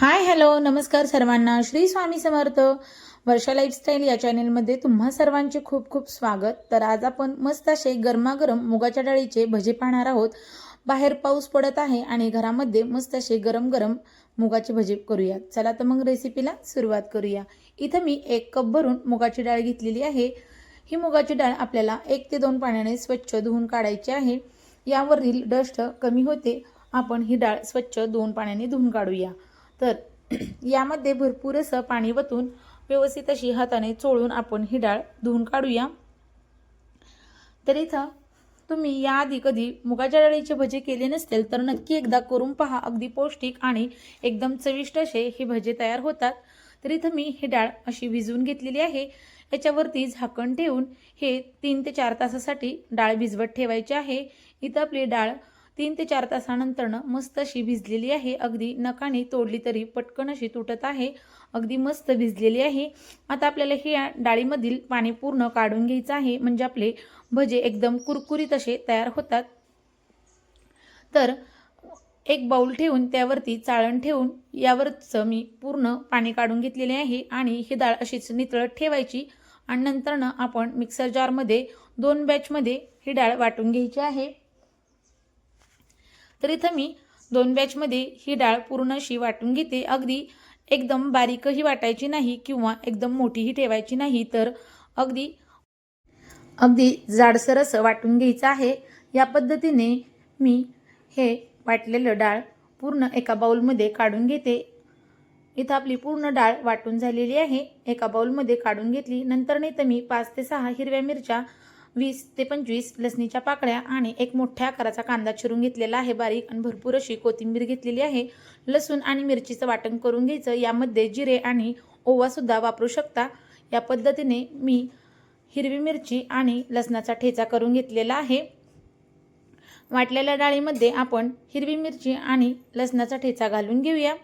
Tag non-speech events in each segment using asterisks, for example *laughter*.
Hi hello नमस्कार सर्वांना. श्री स्वामी समर्थ. वर्षा lifestyle या चॅनेलमध्ये तुम्हा सर्वांचे खूप खूप स्वागत. तर आज आपण मस्त असे गरमागरम मुगाच्या डाळीचे भजे पाहणार आहोत. बाहेर पाऊस पडत आहे आणि घरामध्ये मस्त असे गरम गरम मुगाचे भजे करूया चला तर मग रेसिपीला सुरुवात करूया. इथं मी एक कप भरून मुगाची डाळ घेतलेली आहे. ही मुगाची डाळ आपल्याला एक ते दोन पाण्याने स्वच्छ धुवून काढायची आहे. यावरील डस्ट कमी होते. आपण ही डाळ स्वच्छ दोन पाण्याने धुवून काढूया. तर *clears throat* यामध्ये भरपूर असं पाणी वतून व्यवस्थित अशी हाताने चोळून आपण ही डाळ धुवून काढूया. तर इथं तुम्ही याआधी कधी मुगाच्या डाळीचे भजे केले नसतील तर नक्की एकदा करून पहा. अगदी पौष्टिक आणि एकदम चविष्ट असे हे भजे तयार होतात. तर इथं मी ही डाळ अशी भिजवून घेतलेली आहे. याच्यावरती झाकण ठेवून हे तीन ते चार तासासाठी डाळ भिजवत ठेवायची आहे. इथं आपली डाळ तीन ते चार तासानंतरनं मस्त अशी भिजलेली आहे. अगदी नकाने तोडली तरी पटकन अशी तुटत आहे. अगदी मस्त भिजलेली आहे. आता आपल्याला ह्या डाळीमधील पाणी पूर्ण काढून घ्यायचं आहे. म्हणजे आपले भजे एकदम कुरकुरीत असे तयार होतात. तर एक बाऊल ठेवून त्यावरती चाळण ठेवून यावरचं मी पूर्ण पाणी काढून घेतलेले आहे. आणि ही डाळ अशीच नितळत ठेवायची. आणि नंतरनं आपण मिक्सर जारमध्ये दोन बॅचमध्ये ही डाळ वाटून घ्यायची आहे. तर इथं मी दोन बॅचमध्ये ही डाळ पूर्ण अशी वाटून घेते. अगदी एकदम बारीकही वाटायची नाही किंवा एकदम मोठीही ठेवायची नाही तर अगदी अगदी जाडसर असं वाटून घ्यायचं आहे. या पद्धतीने मी हे वाटलेलं डाळ पूर्ण एका बाउलमध्ये काढून घेते. इथं आपली पूर्ण डाळ वाटून झालेली आहे. एका बाउलमध्ये काढून घेतली. नंतर नाही तर मी पाच ते सहा हिरव्या मिरच्या वीस ते पंचवीस लसणीच्या पाकळ्या आणि एक मोठ्या आकाराचा कांदा चिरून घेतलेला आहे बारीक आणि भरपूर अशी कोथिंबीर घेतलेली आहे. लसूण आणि मिरचीचं वाटण करून घ्यायचं. यामध्ये जिरे आणि ओवासुद्धा वापरू शकता. या पद्धतीने मी हिरवी मिरची आणि लसणाचा ठेचा करून घेतलेला आहे. वाटलेल्या डाळीमध्ये आपण हिरवी मिरची आणि लसणाचा ठेचा घालून घेऊया.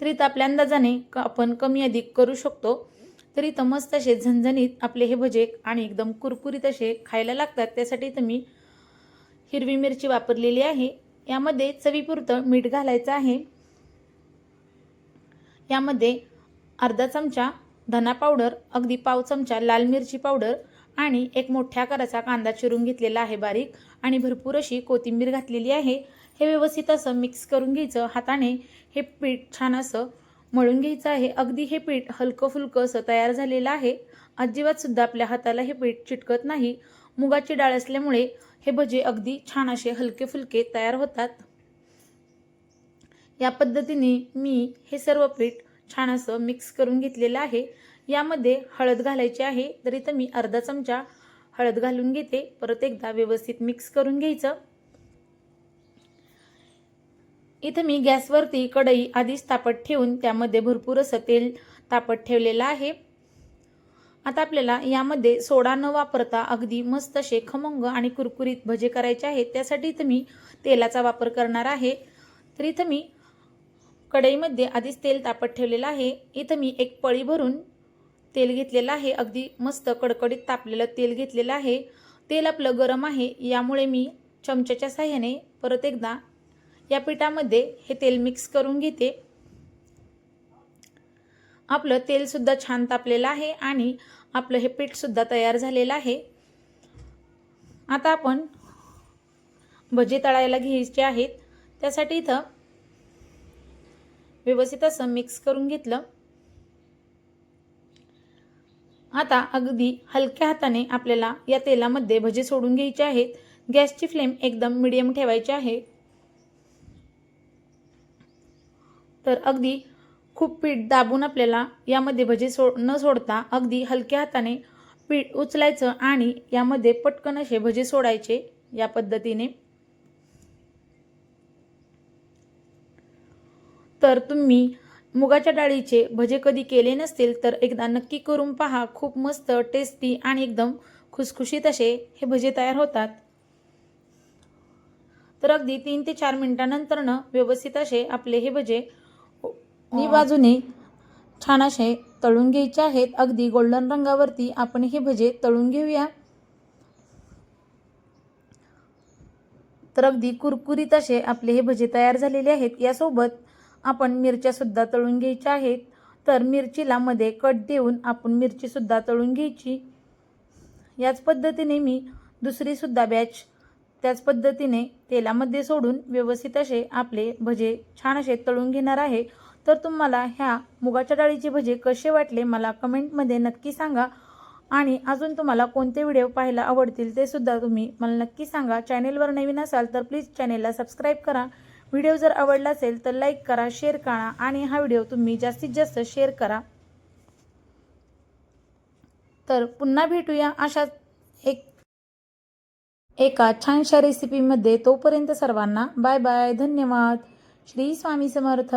तरी आपल्या अंदाजाने क- आपण कमी अधिक करू शकतो. तरी इथं असे झणझणीत आपले हे भजे आणि एकदम कुरकुरीत असे खायला लागतात त्यासाठी तुम्ही हिरवी मिरची वापरलेली आहे. यामध्ये चवीपुरतं मीठ घालायचं आहे. यामध्ये अर्धा चमचा धना पावडर अगदी पाव चमचा लाल मिरची पावडर आणि एक मोठ्या आकाराचा कांदा चिरून घेतलेला आहे बारीक आणि भरपूर अशी कोथिंबीर घातलेली आहे. हे व्यवस्थित असं मिक्स करून घ्यायचं. हाताने हे पीठ छान असं मळून घ्यायचं आहे. अगदी हे पीठ हलकं फुलकं असं तयार झालेलं आहे. अजिबात सुद्धा आपल्या हाताला हे पीठ चिटकत नाही. मुगाची डाळ असल्यामुळे हे भजे अगदी छान असे हलके फुलके तयार होतात. या पद्धतीने मी हे सर्व पीठ छान असं मिक्स करून घेतलेलं आहे. यामध्ये हळद घालायची आहे. तर इथं मी अर्धा चमचा हळद घालून घेते. परत एकदा व्यवस्थित मिक्स करून घ्यायचं. इथं मी गॅसवरती कढई आधीच तापत ठेवून त्यामध्ये भरपूर असं तेल तापत ठेवलेलं आहे. आता आपल्याला यामध्ये सोडा न वापरता अगदी मस्त असे खमंग आणि कुरकुरीत भजे करायचे आहेत. त्यासाठी इथं मी तेलाचा वापर करणार आहे. तर इथं मी कढईमध्ये आधीच तेल तापत ठेवलेलं आहे. इथं मी एक पळी भरून तेल घेतलेलं आहे. अगदी मस्त कडकडीत तापलेलं तेल घेतलेलं आहे. तेल आपलं गरम आहे. यामुळे मी चमच्याच्या साह्याने परत एकदा या पिठामध्ये हे तेल मिक्स करून घेते. आपलं तेलसुद्धा छान तापलेलं आहे आणि आपलं हे पीठसुद्धा तयार झालेलं आहे. आता आपण भजे तळायला घ्यायचे आहेत. त्यासाठी इथं व्यवस्थित असं मिक्स करून घेतलं. आता अगदी हलक्या हाताने आपल्याला या तेलामध्ये भजे सोडून घ्यायचे आहेत. गॅसची फ्लेम एकदम मिडियम ठेवायची आहे. तर अगदी खूप पीठ दाबून आपल्याला यामध्ये भजे सोड न सोडता अगदी हलक्या हाताने पीठ उचलायचं आणि यामध्ये पटकन असे भजे सोडायचे या पद्धतीने. तर तुम्ही मुगाच्या डाळीचे भजे कधी केले नसतील तर एकदा नक्की करून पहा. खूप मस्त टेस्टी आणि एकदम खुसखुशीत असे हे भजे तयार होतात. तर अगदी तीन ते चार मिनिटानंतरनं व्यवस्थित असे आपले हे भजे नी बाजूने छान असे तळून घ्यायचे आहेत. अगदी गोल्डन रंगावरती आपण हे भजे तळून घेऊया. तर अगदी कुरकुरीत असे आपले हे भजे तयार झालेले आहेत. यासोबत आपण मिरच्यासुद्धा तळून घ्यायच्या आहेत. तर मिरचीला मध्ये कट देऊन आपण मिरचीसुद्धा तळून घ्यायची. याच पद्धतीने मी दुसरीसुद्धा बॅच त्याच पद्धतीने तेलामध्ये सोडून व्यवस्थित असे आपले भजे छान असे तळून घेणार आहे. तर तुम्हाला ह्या मुगाच्या डाळीचे भजे कसे वाटले मला कमेंटमध्ये नक्की सांगा. आणि अजून तुम्हाला कोणते व्हिडिओ पाहायला आवडतील ते सुद्धा तुम्ही मला नक्की सांगा. चॅनेलवर नवीन असाल तर प्लीज चॅनेलला सबस्क्राईब करा. व्हिडिओ जर आवडला असेल तर लाईक करा शेअर करा आणि हा व्हिडिओ तुम्ही जास्तीत जास्त शेअर करा. तर पुन्हा भेटूया अशाच एक एका छानशा रेसिपीमध्ये तोपर्यंत सर्वांना बाय बाय. धन्यवाद. श्री स्वामी समर्थ.